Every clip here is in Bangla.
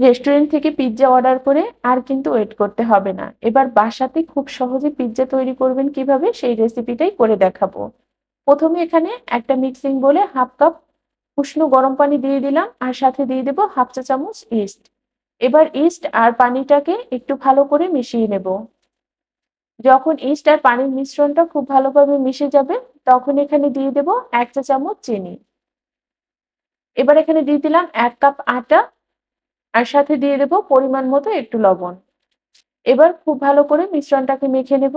রেস্টুরেন্ট থেকে পিৎজা অর্ডার করে আর কিন্তু ওয়েট করতে হবে না। এবার বাসাতে খুব সহজে পিৎজা তৈরি করবেন কীভাবে সেই রেসিপিটাই করে দেখাবো। প্রথমে এখানে একটা মিক্সিং বলে হাফ কাপ উষ্ণ গরম পানি দিয়ে দিলাম আর সাথে দিয়ে দেবো হাফ চা চামচ ইস্ট এবার ইস্ট আর পানিটাকে একটু ভালো করে মিশিয়ে নেব। যখন ইস্ট আর পানির মিশ্রণটা খুব ভালোভাবে মিশে যাবে, তখন এখানে দিয়ে দেব এক চা চামচ চিনি। এবার এখানে দিয়ে দিলাম এক কাপ আটা আর সাথে দিয়ে দেব পরিমাণ মতো একটু লবণ। এবার খুব ভালো করে মিশ্রণটাকে মেখে নেব।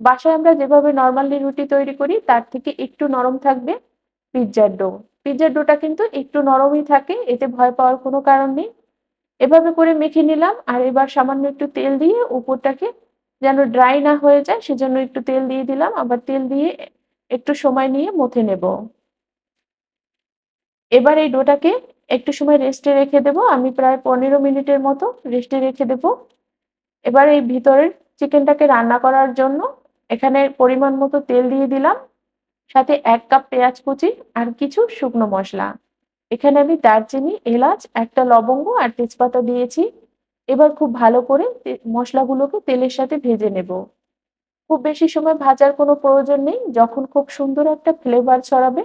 বাসায় আমরা যেভাবে নর্মালি রুটি তৈরি করি, তার থেকে একটু নরম থাকবে পিৎজার ডো। পিৎজার ডোটা কিন্তু একটু নরমই থাকে, এতে ভয় পাওয়ার কোনো কারণ নেই। এভাবে করে মেখে নিলাম, আর এবার সামান্য একটু তেল দিয়ে উপরটাকে যেন ড্রাই না হয়ে যায়, সেজন্য একটু তেল দিয়ে দিলাম। আবার তেল দিয়ে একটু সময় নিয়ে মথে নেব। এবার এই ডোটাকে একটু সময় রেস্টে রেখে দেব। আমি প্রায় পনেরো মিনিটের মতো রেস্টে রেখে দেব। এবার এই ভিতরের চিকেনটাকে রান্না করার জন্য এখানে পরিমাণ মতো তেল দিয়ে দিলাম। সাথে এক কাপ পেঁয়াজ কুচি আর কিছু শুকনো মশলা। এখানে আমি দারচিনি, এলাচ, একটা লবঙ্গ আর তেজপাতা দিয়েছি। এবার খুব ভালো করে মশলাগুলোকে তেলের সাথে ভেজে নেব। খুব বেশি সময় ভাজার কোনো প্রয়োজন নেই। যখন খুব সুন্দর একটা ফ্লেভার ছড়াবে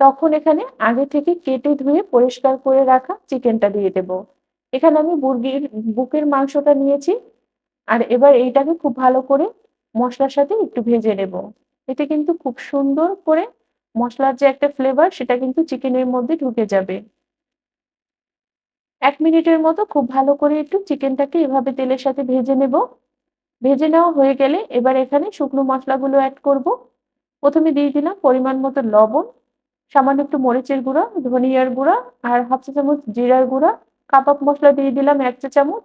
তখন এখানে আগে থেকে কেটে ধুয়ে পরিষ্কার করে রাখা চিকেনটা দিয়ে দেব। এখানে আমি মুরগির বুকের মাংসটা নিয়েছি আর এবার এইটাকে খুব ভালো করে মশলার সাথে একটু ভেজে নেব। এতে কিন্তু খুব সুন্দর করে মশলার যে একটা ফ্লেভার সেটা কিন্তু চিকেনের মধ্যে ঢুকে যাবে। এক মিনিটের মতো খুব ভালো করে একটু চিকেনটাকে এভাবে তেলের সাথে ভেজে নেব। ভেজে নেওয়া হয়ে গেলে এবার এখানে শুকনো মশলাগুলো অ্যাড করব। প্রথমে দিয়ে দিলাম পরিমাণ মতো লবণ। সামান্য একটু মরিচের গুঁড়া, ধনিয়ার গুঁড়া আর হাফ চা চামচ জিরার গুঁড়া। কাবাব মশলা দিয়ে দিলাম এক চা চামচ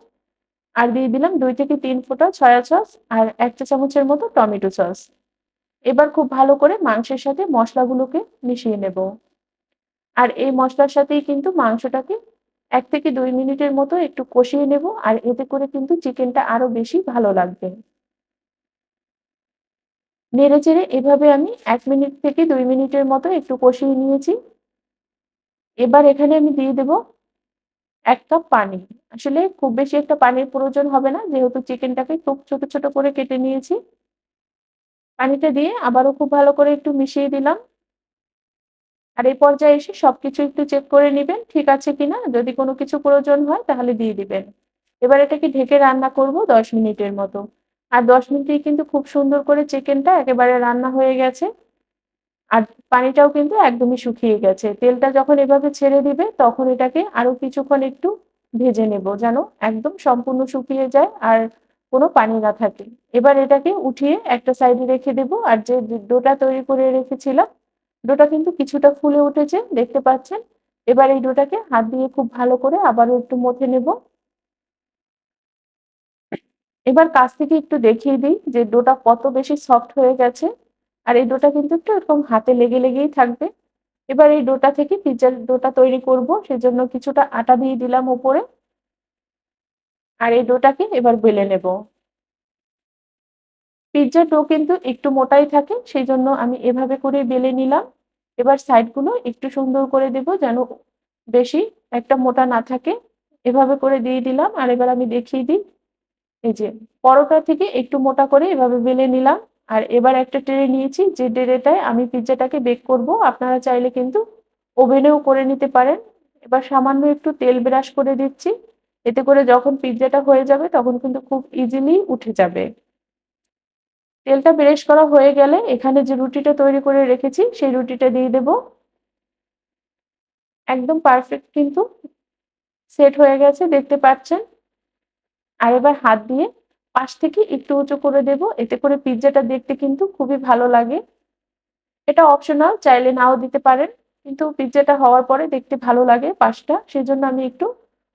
আর দিয়ে দিলাম দুই থেকে তিন ফোঁটা ছয়া সস আর এক চা চামচের মতো টমেটো সস। এবার খুব ভালো করে মাংসের সাথে মশলাগুলোকে মিশিয়ে নেব। আর এই মশলার সাথেই কিন্তু মাংসটাকে এক থেকে দুই মিনিটের মতো একটু কষিয়ে নেব আর এতে করে কিন্তু চিকেনটা আরও বেশি ভালো লাগবে। নেড়ে চেড়ে এভাবে আমি এক মিনিট থেকে দুই মিনিটের মতো একটু কষিয়ে নিয়েছি। এবার এখানে আমি দিয়ে দেব এক কাপ পানি। আসলে খুব বেশি একটা পানির প্রয়োজন হবে না, যেহেতু চিকেনটাকে খুব ছোট ছোট করে কেটে নিয়েছি। পানিটা দিয়ে আবারও খুব ভালো করে একটু মিশিয়ে দিলাম। আর এই পর্যায়ে এসে সবকিছু একটু চেক করে নেবেন, ঠিক আছে কিনা। যদি কোনো কিছু প্রয়োজন হয় তাহলে দিয়ে দিবেন। এবার এটাকে ঢেকে রান্না করব দশ মিনিটের মতো। আর দশ মিনিটেই কিন্তু খুব সুন্দর করে চিকেনটা একেবারে রান্না হয়ে গেছে। আর পানিটাও কিন্তু একদমই শুকিয়ে গেছে। তেলটা যখন এভাবে ছেড়ে দিবে, তখন এটাকে আরও কিছুক্ষণ একটু ভেজে নেব যেন একদম সম্পূর্ণ শুকিয়ে যায় আর কোনো পানি না থাকে। এবার এটাকে উঠিয়ে একটা সাইডে রেখে দেব। আর যে ডোটা তৈরি করে রেখেছিলাম, ডোটা কিন্তু কিছুটা ফুলে উঠেছে, দেখতে পাচ্ছেন? এবার এই ডোটাকে হাত দিয়ে খুব ভালো করে আবারও একটু মথে নেব। এবার কাছ থেকে একটু দেখিয়ে দিই যে ডোটা কত বেশি সফট হয়ে গেছে আর এই ডোটা কিন্তু একটু এরকম হাতে লেগে লেগেই থাকবে। এবার এই ডোটা থেকে পিৎজার ডোটা তৈরি করব, সেজন্য কিছুটা আটা দিয়ে দিলাম উপরে আর এই ডোটাকে এবার বেলে নেব। পিৎজার ডো কিন্তু একটু মোটাই থাকে সেই জন্য আমি এভাবে করে বেলে নিলাম। এবার সাইডগুলো একটু সুন্দর করে দেব যেন বেশি একটা মোটা না থাকে। এভাবে করে দিয়ে দিলাম, আর এবার আমি দেখিয়ে দিই এই যে পরোটা থেকে একটু মোটা করে এভাবে বেলে নিলাম। আর এবার একটা ট্রে নিয়েছি, যে ট্রেটায় আমি পিৎজাটাকে বেক করব। আপনারা চাইলে কিন্তু ওভেনেও করে নিতে পারেন। এবার সামান্য একটু তেল ব্রাশ করে দিচ্ছি। এতে করে যখন পিৎজাটা হয়ে যাবে তখন কিন্তু খুব ইজিলি উঠে যাবে। তেলটা ব্রাশ করা হয়ে গেলে এখানে যে রুটিটা তৈরি করে রেখেছি, সেই রুটিটা দিয়ে দেব। একদম পারফেক্ট কিন্তু সেট হয়ে গেছে, দেখতে পাচ্ছেন? আর এবার হাত দিয়ে পাশ থেকে একটু উঁচু করে দেব। এতে করে পিৎজাটা দেখতে কিন্তু খুবই ভালো লাগে। এটা অপশনাল চাইলে নাও দিতে পারেন। কিন্তু পিৎজাটা হওয়ার পরে দেখতে ভালো লাগে পাশটা। সেজন্য আমি একটু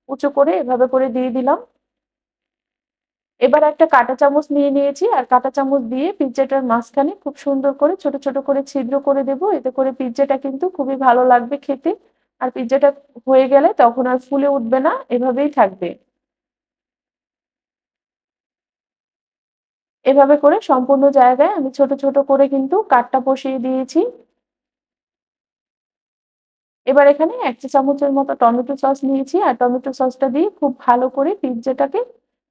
উঁচু করে এভাবে করে দিয়ে দিলাম। এবার একটা কাঁটা চামচ নিয়ে নিয়েছি। আর কাঁটা চামচ দিয়ে পিৎজাটার মাঝখানে খুব সুন্দর করে ছোট ছোট করে ছিদ্র করে দেব। এতে করে পিৎজাটা কিন্তু খুবই ভালো লাগবে খেতে। আর পিৎজাটা হয়ে গেলে তখন আর ফুলে উঠবে না। এভাবেই থাকবে। এভাবে করে সম্পূর্ণ জায়গায় আমি ছোট ছোট করে কিন্তু কাঠটা বসিয়ে দিয়েছি। এবার এখানে এক চা চামচের মতো টমেটো সস নিয়েছি আর টমেটো সসটা দিয়ে খুব ভালো করে পিৎজাটাকে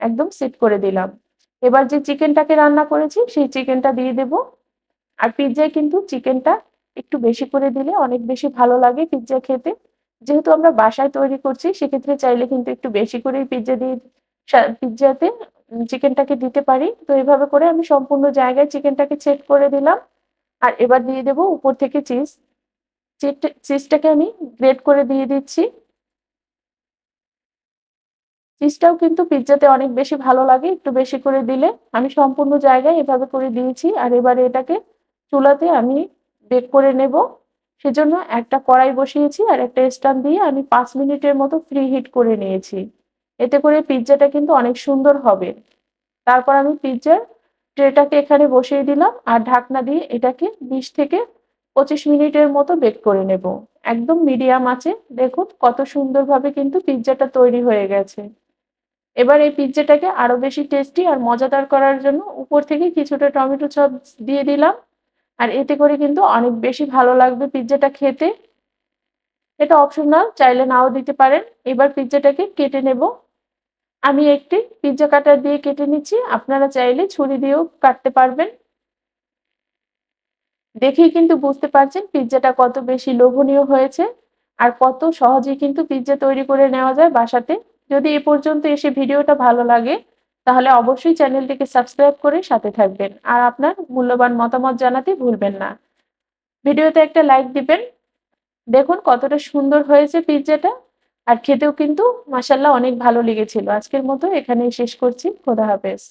একদম সেট করে দিলাম। এবার যে চিকেনটাকে রান্না করেছি সেই চিকেনটা দিয়ে দেব। আর পিৎজায় কিন্তু চিকেনটা একটু বেশি করে দিলে অনেক বেশি ভালো লাগে পিৎজা খেতে। যেহেতু আমরা বাসায় তৈরি করছি, সেক্ষেত্রে চাইলে কিন্তু একটু বেশি করেই পিৎজা দিয়ে পিৎজাতে চিকেনটাকে দিতে পারি। তো এভাবে করে আমি সম্পূর্ণ জায়গায় চিকেনটাকে সেট করে দিলাম। আর এবার দিয়ে দেব উপর থেকে চিজ। চিজটাকে আমি গ্রেট করে দিয়ে দিচ্ছি। চিজটাও কিন্তু পিৎজাতে অনেক বেশি ভালো লাগে, একটু বেশি করে দিলে। আমি সম্পূর্ণ জায়গায় এভাবে করে দিয়েছি। আর এবারে এটাকে চুলাতে আমি বেক করে নেব। সেজন্য একটা কড়াই বসিয়েছি আর একটা স্ট্যান্ড দিয়ে আমি পাঁচ মিনিটের মতো ফ্রি হিট করে নিয়েছি। এতে করে পিৎজাটা কিন্তু অনেক সুন্দর হবে। তারপর আমি পিৎজার ট্রেটাকে এখানে বসিয়ে দিলাম আর ঢাকনা দিয়ে এটাকে বিশ থেকে পঁচিশ মিনিটের মতো বেক করে নেব। একদম মিডিয়াম আছে। দেখুন কত সুন্দরভাবে কিন্তু পিৎজাটা তৈরি হয়ে গেছে। এবার এই পিৎজাটাকে আরও বেশি টেস্টি আর মজাদার করার জন্য উপর থেকে কিছুটা টমেটো সস দিয়ে দিলাম। আর এতে করে কিন্তু অনেক বেশি ভালো লাগবে পিৎজাটা খেতে। এটা অপশনাল, চাইলে নাও দিতে পারেন। এবার পিৎজাটাকে কেটে নেব। আমি একটি পিৎজা কাটার দিয়ে কেটে নিচ্ছি। আপনারা চাইলে ছুরি দিয়েও কাটতে পারবেন। দেখেই কিন্তু বুঝতে পারছেন পিৎজাটা কত বেশি লোভনীয় হয়েছে আর কত সহজেই কিন্তু পিৎজা তৈরি করে নেওয়া যায় বাসাতে। যদি এ পর্যন্ত এসে ভিডিওটা ভালো লাগে, তাহলে অবশ্যই চ্যানেলটিকে সাবস্ক্রাইব করে সাথে থাকবেন। আর আপনার মূল্যবান মতামত জানাতে ভুলবেন না। ভিডিওতে একটা লাইক দিবেন। দেখুন কতটা সুন্দর হয়েছে পিৎজাটা আর খেতেও কিন্তু মাসাল্লাহ অনেক ভালো লেগেছিল। আজকের মতো এখানেই শেষ করছি। খোদা হাফেজ।